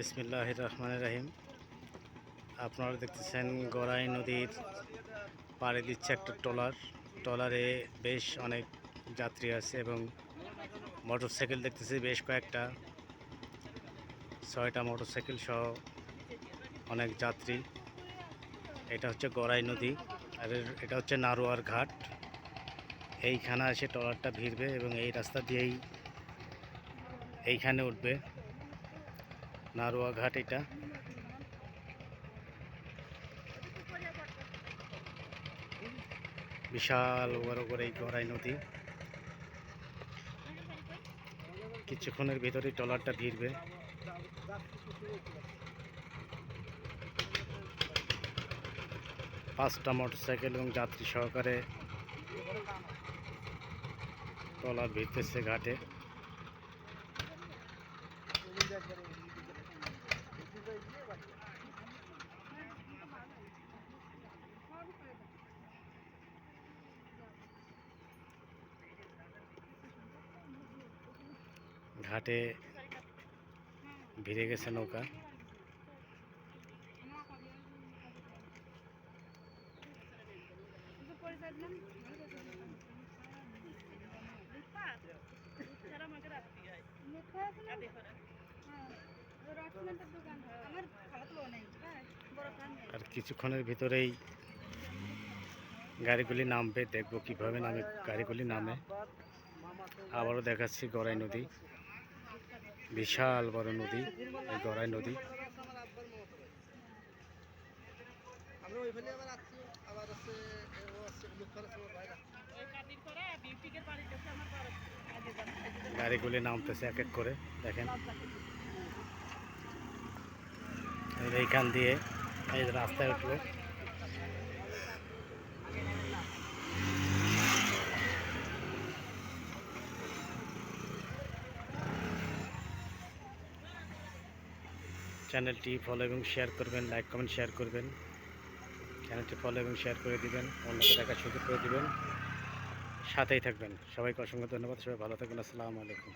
বিসমিল্লাহ রহমান রাহিম। আপনারা দেখতেছেন গড়াই নদীর পাড়ে দিচ্ছে একটা ট্রলার। ট্রলারে বেশ অনেক যাত্রী আছে এবং মোটরসাইকেল দেখতেছি বেশ কয়েকটা। ছয়টা মোটরসাইকেল সহ অনেক যাত্রী। এটা হচ্ছে গড়াই নদী আর এটা হচ্ছে নারোয়ার ঘাট। এইখানে এসে ট্রলারটা ভিড়বে এবং এই রাস্তা দিয়েই এইখানে উঠবে। নারোয়া ঘাট এটা। বিশাল বড় করে এই গড়াই নদী। কিছুক্ষণের ভিতরেই ট্রলারটা ভিড়বে। পাঁচটা মোটরসাইকেল এবং যাত্রী সহকারে ট্রলার ভিড়তেছে ঘাটে। ঘাটে ভিড়ে গেছে নৌকা। আর কিছুক্ষণের ভিতরেই গাড়িগুলি নামবে, দেখব কীভাবে নামে, গাড়িগুলি নামে। আবারও দেখাচ্ছি গড়াই নদী। বিশাল বড় নদী, এই গড়াই নদী। গাড়িগুলি নামতেছে এক এক করে, দেখেন। এইখান দিয়ে এই রাস্তায় উঠবো চ্যানেলটি ফলো এবং শেয়ার করবেন লাইক কমেন্ট শেয়ার করবেন। চ্যানেলটি ফলো এবং শেয়ার করে দিবেন, অন্যকে দেখার সুযোগ করে দিবেন। সাথেই থাকবেন। সবাইকে অসংখ্য ধন্যবাদ। সবাই ভালো থাকবেন। আসসালামু আলাইকুম।